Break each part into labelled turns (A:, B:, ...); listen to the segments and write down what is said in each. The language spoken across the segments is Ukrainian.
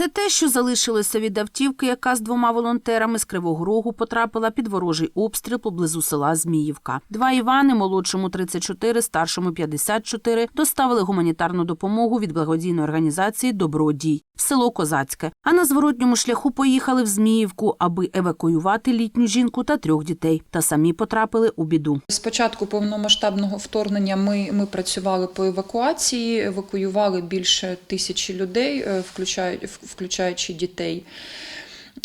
A: Це те, що залишилося від автівки, яка з двома волонтерами з Кривого Рогу потрапила під ворожий обстріл поблизу села Зміївка. Два Івани, молодшому 34, старшому 54, доставили гуманітарну допомогу від благодійної організації Добродій село Козацьке. А на зворотньому шляху поїхали в Зміївку, аби евакуювати літню жінку та трьох дітей. Та самі потрапили у біду.
B: Спочатку повномасштабного вторгнення ми, ми працювали по евакуації, евакуювали більше тисячі людей, е, включаючи дітей.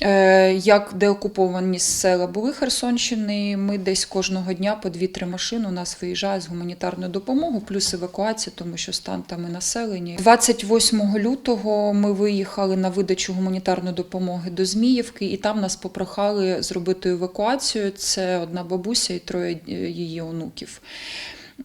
B: Е, Як деокуповані села були Херсонщини, ми десь кожного дня по 2-3 машини у нас виїжджає з гуманітарною допомогою, плюс евакуація, тому що стан там і населення. 28 лютого ми виїхали на видачу гуманітарної допомоги до Зміївки, і там нас попрохали зробити евакуацію. Це одна бабуся і троє е, її онуків.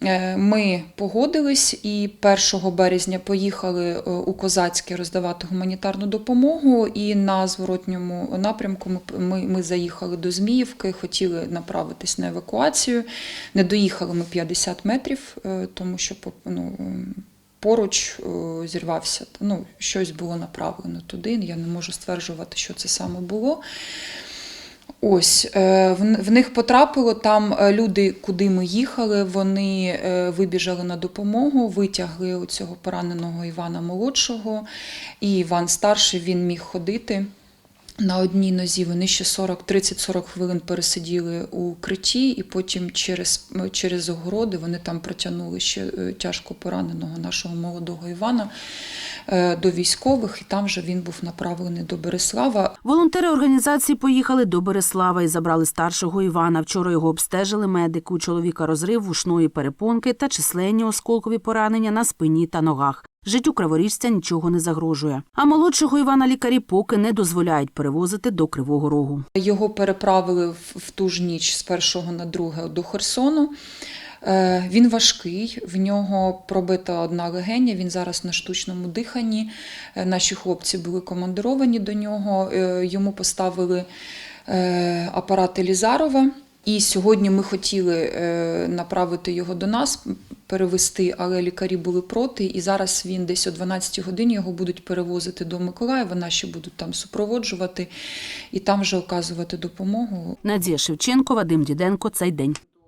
B: Е, Ми погодились і 1 березня поїхали е, у Козацьке роздавати гуманітарну допомогу. І на зворотньому напрямку ми, ми, заїхали до Зміївки, хотіли направитись на евакуацію. Не доїхали ми 50 метрів, е, тому що ну, поруч зірвався. Ну, щось було направлено туди. Я не можу стверджувати, що це саме було. Ось е, в них потрапило там е, люди, куди ми їхали. Вони е, вибіжали на допомогу, витягли у цього пораненого Івана молодшого, і Іван старший він міг ходити. На одній нозі вони ще 40, 30-40 хвилин пересиділи у критті, і потім через, через огороди вони там протягнули ще тяжко пораненого нашого молодого Івана до військових, і там же він був направлений до Береслава.
A: Волонтери організації поїхали до Береслава і забрали старшого Івана. Вчора його обстежили медики. У чоловіка розрив вушної перепонки та численні осколкові поранення на спині та ногах. Життю криворіжця нічого не загрожує. А молодшого Івана лікарі поки не дозволяють перевозити до Кривого Рогу.
B: Його переправили в, в ту ж ніч з першого на друге до Херсону. Е, Він важкий, в нього пробита одна легеня, він зараз на штучному диханні. Е, Наші хлопці були командировані до нього. Е, Йому поставили апарат Елізарова. І сьогодні ми хотіли направити його до нас, перевести, але лікарі були проти. І зараз він десь о 12 годині його будуть перевозити до Миколаєва. Наші будуть там супроводжувати і там вже оказувати допомогу.
A: Надія Шевченко, Вадим Діденко. Цей день.